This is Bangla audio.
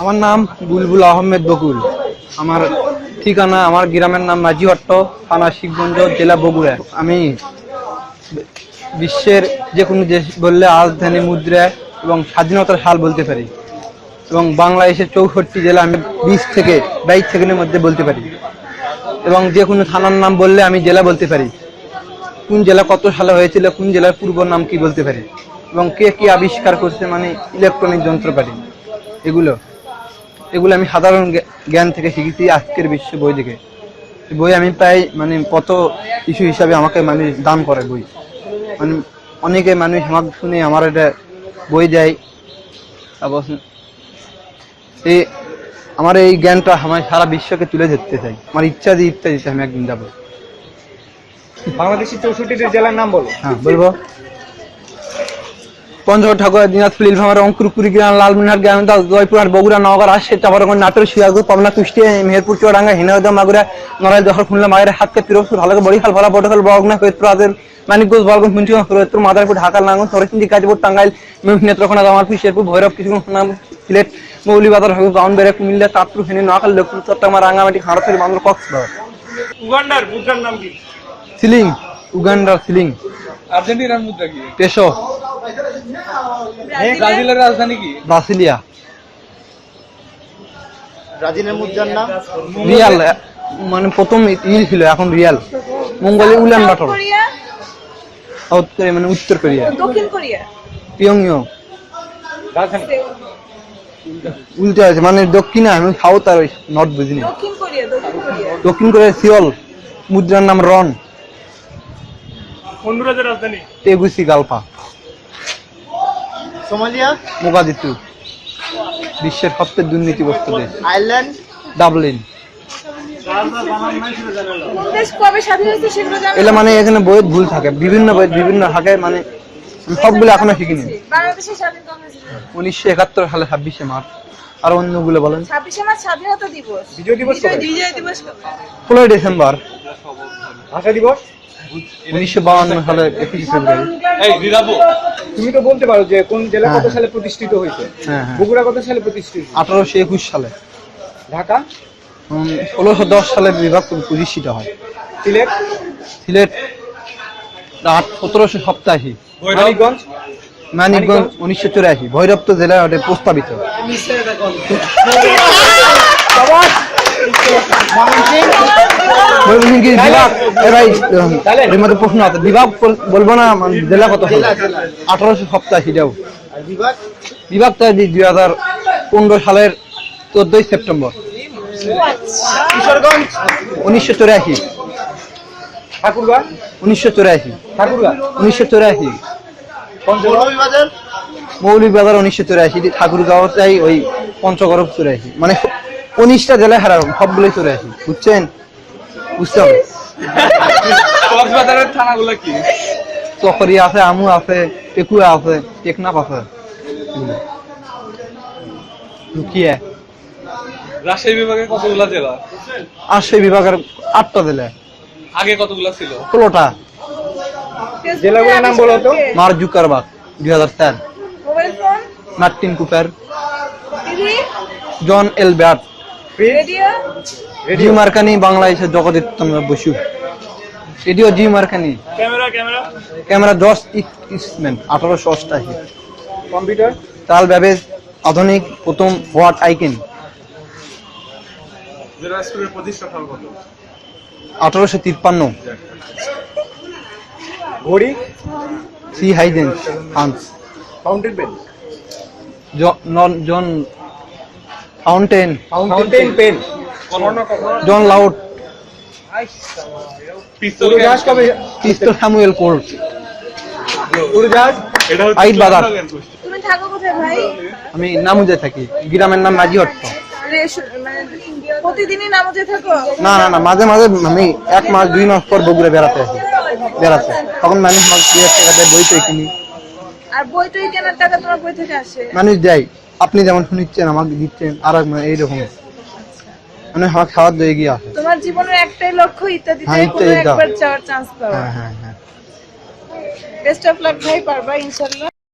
আমার নাম বুলবুল আহমেদ বকুল। আমার ঠিকানা আমার গ্রামের নাম মাঝিহট্ট থানা শিবগঞ্জ, জেলা বগুড়া। আমি বিশ্বের যে কোনো দেশ বললে রাজধানী মুদ্রা এবং স্বাধীনতার সাল বলতে পারি। এবং বাংলাদেশের চৌষট্টি জেলা আমি বিশ থেকে বাইশ সেকেন্ডের মধ্যে বলতে পারি। এবং যে কোনো থানার নাম বললে আমি জেলা বলতে পারি। কোন জেলা কত সালে হয়েছিল, কোন জেলার পূর্ব নাম কি বলতে পারি। এবং কে কি আবিষ্কার করছে মানে ইলেকট্রনিক যন্ত্রপাতি। এগুলো। এগুলো আমি সাধারণ জ্ঞান থেকে শিখেছি আজকের বিশ্ব বই থেকে এই বই আমি প্রায় মানে কত ইস্যু হিসাবে আমাকে মানে দান করে বই। মানে অনেকে মানুষ আমাকে শুনে আমার এটা বই দেয়। তারপর এই আমার এই জ্ঞানটা আমার সারা বিশ্বকে তুলে ধরতে চাই আমার ইচ্ছা দিয়ে ইচ্ছা দিতে আমি একদিন যাব। বাংলাদেশের চৌষট্টিটি জেলার নাম বলো। হ্যাঁ বলব। পঞ্চগড় ঠাকুর দিনাজপুর নীলফামারী অঙ্কুর কুড়িগ্রাম লালমিনহাট গ্রাম জয়পুরহাট বগুড়া নওগাঁ রাজশাহী চাপারগঞ্জ নাটোর শিয়াগঞ্জ পাবনা কুষ্টিয়া মেহেরপুর চুয়াডাঙ্গা হিনাউদা মাগুরা নড়াইল দখল খুলনা মায়ের হাতকে পিরোজপুর হালকা বরিশাল ভোলা বটখাল বগনা ফরিদপুর আদের মানিকগঞ্জ বলগঞ্জ মুন্সিগঞ্জ ফরিদপুর মাদারপুর ঢাকা নাঙ্গন সরসিন্দি গাজীপুর টাঙ্গাইল নেত্রকোনা জামালপুর শেরপুর ভৈরব সুনাম সিলেট মৌলিবাজার হবিব বাউনবেড়া কুমিল্লা চাঁদপুর ফেনী নোয়াখালী লক্ষ্মীপুর চট্টগ্রাম রাঙ্গামাটি খাড়াছড়ি বান্দর কক্সবাজার। উগান্ডার মুদ্রার নাম কি? সিলিং উগান্ডার সিলিং। আর্জেন্টিনার মুদ্রা কি? পেশো। ব্রাজিলের রাজধানী কি? ব্রাসিলিয়া ব্রাজিলের মুদ্রার নাম? রিয়াল মানে প্রথম ইল ছিল এখন রিয়াল। মঙ্গলে উলান বাটর কোরিয়া? সাউথ কোরিয়া মানে উত্তর কোরিয়া। দক্ষিণ কোরিয়া? পিয়ং ইয়ং উল্টে আছে মানে দক্ষিণে আমি সাউথ আর নর্থ বুঝিনি। দক্ষিণ কোরিয়া দক্ষিণ কোরিয়া। সিওল। মুদ্রার নাম রন। হন্ডুরাসের রাজধানী। টেগুসি গালপা সোমালিয়া? মোগাদিতু বিশ্বের সবচেয়ে দুর্নীতিগ্রস্ত দেশ। আয়ারল্যান্ড? ডাবলিন। এগুলো মানে এখানে বইয়ে ভুল থাকে। বিভিন্ন বই বিভিন্ন থাকে মানে সবগুলো এখনও শিখিনি। উনিশশো একাত্তর সালে ছাব্বিশে মার্চ। আর অন্যগুলো বলেন। ছাব্বিশে মার্চ স্বাধীনতা দিবস। বিজয় দিবস বিজয় দিবস ষোলোই ডিসেম্বর। ভাষা দিবস? উনিশশো বাউন্ন সালে একুশে ফেব্রুয়ারি। তুমি তো বলতে পারো যে কোন জেলা কত সালে প্রতিষ্ঠিত হয়েছে? হ্যাঁ হ্যাঁ। বগুড়া কত সালে প্রতিষ্ঠিত আঠারোশো একুশ সালে। ঢাকা? ষোলোশো দশ সালে বিভাগ প্রতিষ্ঠিত হয়। সিলেট? সিলেট সতেরোশো সপ্তাশি মানিকগঞ্জ? মানিকগঞ্জ উনিশশো চুরাশি ভৈরব জেলায় ওটা প্রস্তাবিত। কি বিভাগ এ ভাই এর মধ্যে প্রশ্ন আছে। বিভাগ বলব না মানে জেলা কত আঠারোশো বিভাগ দুই হাজার পনেরো সালের চোদ্দই সেপ্টেম্বর। কিশোরগঞ্জ? উনিশশো চুরাশি। ঠাকুরগাঁ? উনিশশো চুরাশি। ঠাকুরগাঁ। উনিশশো চুরাশি। মৌলভীবাজার? উনিশশো চুরাশি ঠাকুরগাঁওটাই ওই পঞ্চগড় চুরাশি। মানে উনিশটা জেলায় হারাবো সবগুলোই চুরাশি। বুঝছেন? বুঝতে হবে। কক্সবাজারের থানাগুলো কি? চকরি আছে আমু আছে পেকুয়া আছে টেকনাফ আছে। লুকিয়ে। রাজশাহী বিভাগে কতগুলা জেলা? বিভাগের আটটা জেলা। আগে কতগুলা ছিল? ষোলোটা। ফেসবুকে জেলাগুলোর নাম বলো তো। মার জুকারবাগ দুই হাজার চার। Mobile phone. Martin Cooper. John L Baird radio G Marconi বাংলাদেশের জগদীপ্তম Basu. Radio G Marconi camera camera camera দশ ইস্টম্যান আঠারোশো অষ্টাশি। কম্পিউটার চাল ব্যাবেজ আধুনিক প্রথম হোয়াট আইকেন। আঠারোশো তিপ্পান্ন। ঘড়ি? C Huygens France fountain pen নন- John fountain fountain pen John Loud পিস্তল উড়োজাহাজ কবে? পিস্তল স্যামুয়েল কোর্ট উড়োজাহাজ এটা হচ্ছে আইট বাজার। চুয়ান্ন জ্ঞান গোষ্ঠী। তুমি থাকো কোথায় ভাই? আমি নামুজে থাকি। গ্রামের নাম রেশ- মানে প্রতিদিনই নামাজে থাকো? না না না মাঝে মাঝে আমি এক মাস দুই মাস পর বগুড়া বেড়াতে আসি। বেড়াতে। তখন মানুষ মাস দুই হাজার টাকা দেয় বই টই কিনি। আর বই টই কেনার টাকা তোমার বই থেকে আসে? মানুষ দেয়। আপনি যেমন শুনিচ্ছেন আমাকে দিচ্ছেন আর এক মানে এইরকম। মানে আমার খাওয়ার দিয়ে গিয়ে আসে তোমার জীবনের একটাই লক্ষ্য ইত্যাদি হ্যাঁ, কোনো একবার যাওয়ার চান্স পাওয়া। হ্যাঁ হ্যাঁ হ্যাঁ। বেস্ট অফ লাক ভাই পারবা ইনশাল্লাহ।